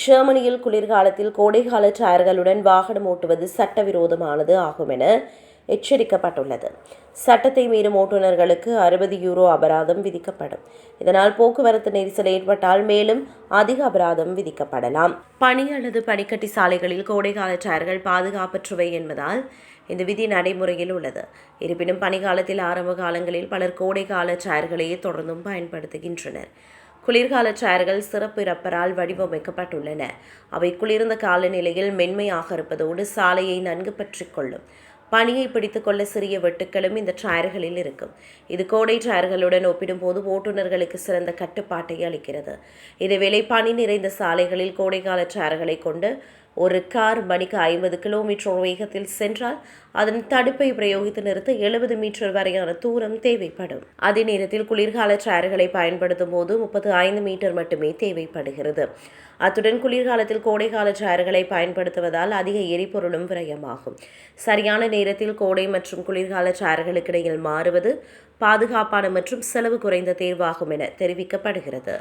ஜெர்மனியில் குளிர்காலத்தில் கோடைகால டயர்களுடன் வாகனம் ஓட்டுவது சட்டவிரோதமானது ஆகும் என எச்சரிக்கப்பட்டுள்ளது. சட்டத்தை மீறும் ஓட்டுநர்களுக்கு அறுபது யூரோ அபராதம் விதிக்கப்படும். இதனால் போக்குவரத்து நெரிசல் ஏற்பட்டால் மேலும் அதிக அபராதம் விதிக்கப்படலாம். பனி அல்லது பனிக்கட்டி சாலைகளில் கோடைகால டயர்கள் பாதுகாப்பற்றவை என்பதால் இந்த விதி நடைமுறையில் உள்ளது. இருப்பினும் பனிக்காலத்தில் ஆரம்ப காலங்களில் பலர் கோடைகால டயர்களையே தொடர்ந்தும் பயன்படுத்துகின்றனர். குளிர்கால டயர்கள் சிறப்பு ரப்பரால் வடிவமைக்கப்பட்டுள்ளன. அவை குளிர்ந்த காலநிலையில் மென்மையாக இருப்பதோடு சாலையை நன்கு பற்றிக் கொள்ளும். பனியை பிடித்துக்கொள்ள சிறிய வெட்டுக்களும் இந்த டயர்களில் இருக்கும். இது கோடை டயர்களுடன் ஒப்பிடும்போது ஓட்டுநர்களுக்கு சிறந்த கட்டுப்பாட்டை அளிக்கிறது. இதேவேளை பனி நிறைந்த சாலைகளில் கோடைகால டயர்களை கொண்டு ஒரு கார் மணிக்கு ஐம்பது கிலோமீட்டர் வேகத்தில் சென்றால் அதன் தடுப்பை பிரயோகித்து நிறுத்த எழுபது மீட்டர் வரையான தூரம் தேவைப்படும். அதே நேரத்தில் குளிர்கால டயர்களை பயன்படுத்தும் போது முப்பத்து ஐந்து மீட்டர் மட்டுமே தேவைப்படுகிறது. அத்துடன் குளிர்காலத்தில் கோடைகால டயர்களை பயன்படுத்துவதால் அதிக எரிபொருளும் விரயமாகும். சரியான நேரத்தில் கோடை மற்றும் குளிர்கால டயர்களுக்கு இடையில் மாறுவது பாதுகாப்பான மற்றும் செலவு குறைந்த தேர்வாகும் என தெரிவிக்கப்படுகிறது.